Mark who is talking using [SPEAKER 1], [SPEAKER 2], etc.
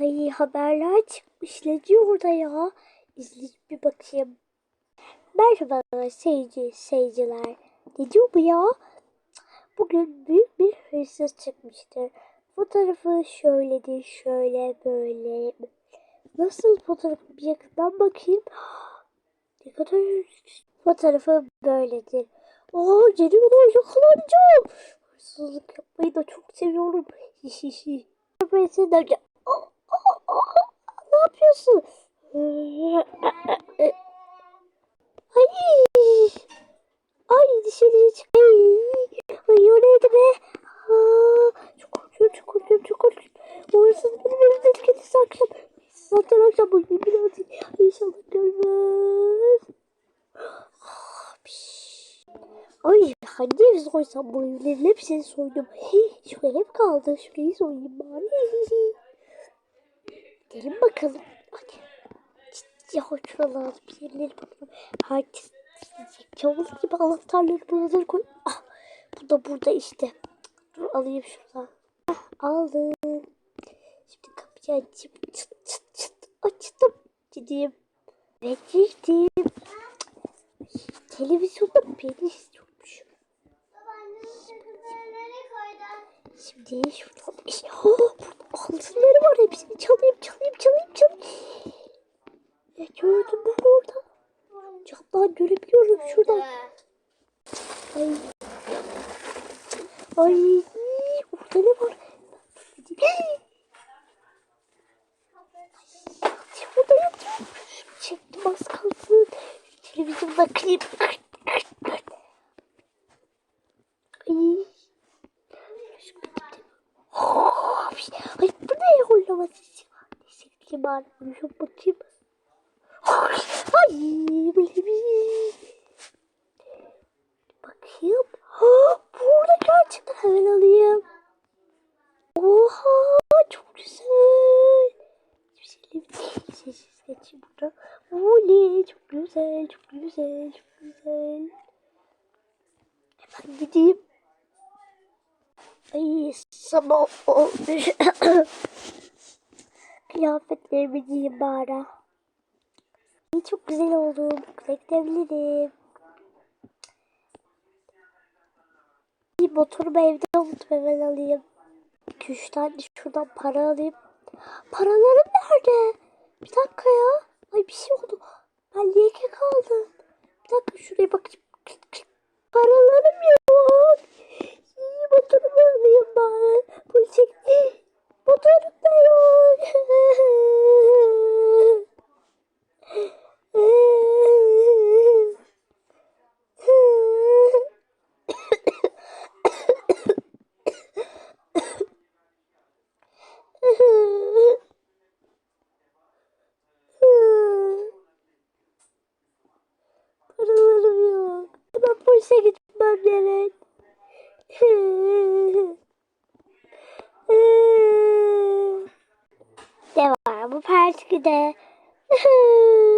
[SPEAKER 1] Ay haberler çıkmış. Ne orada ya? İzleyip bir bakayım. Merhaba seyirci, seyirciler. Ne diyor bu ya? Bugün büyük bir hırsız çıkmıştır. Fotoğrafı şöyledir, şöyle böyle. Nasıl fotoğrafı bir yakından bakayım. Ne kadar fotoğrafı böyledir. Oo geliyorlar yakalanacağım. Hırsızlık yapmayı da çok seviyorum. Hihihi. Sen de gel. Aa, aa, aa, Ne yapıyorsun? Ay. Ay dışarıya çık. Ay. Ay o neydi be? Aa, çok korkuyorum çok korkuyorum çok korkuyorum. Hırsız benim evimde tüketirse akşam. Zaten akşam bu gibi birazcık. İnşallah görmez. Ay hangi evi soysam bu evlerin hepsini soydum. Şu ev kaldı. Şurayı soyayım bari. Gelin bakalım. Hadi. Ciddi hoşçakalın. Bir yerleri bakalım. Herkes. Çabuk gibi anahtarları buralara koy. Ah, bu da burada işte. Dur alayım şuradan. Ah, aldım. Şimdi kapıyı açıp çıt çıt çıt açtım. Gideyim. Ve girdim. Televizyonda beni istiyormuş. Şimdi şuradan işte, oh, burada altınları var hepsini çalayım çalayım çalayım çalayım. Ya gördüm ben orada. Camdan görebiliyorum şuradan. Ay. Ay. Orada ne var? Burada yatıyor. Çektim az kalsın. Televizyonda klip. Ay. Ay bu ne horlama sesi? Neyse gideyim bari. Uyuşup bakayım. Ay. Bakayım. Ha, burada gerçekten hemen alayım. Oha çok güzel. Güzelim. Sessiz geçeyim burada. Oley çok güzel çok güzel çok güzel. Hemen gideyim. Ay sabah olmuş. Kıyafetlerimi giyeyim bari. Ay, çok güzel oldum. Bekleyebilirim. Bir motorumu evde unuttum hemen alayım. İki üç tane şuradan para alayım. Paralarım nerede? Bir dakika ya. Ay bir şey oldu. Ben leke kaldım. Bir dakika şuraya bakayım. Paralarım yok. İyi motorumu alayım bari. Polis çek. Motorum da yok. Paralarım yok. Polise gitmem gerek. Bu partide?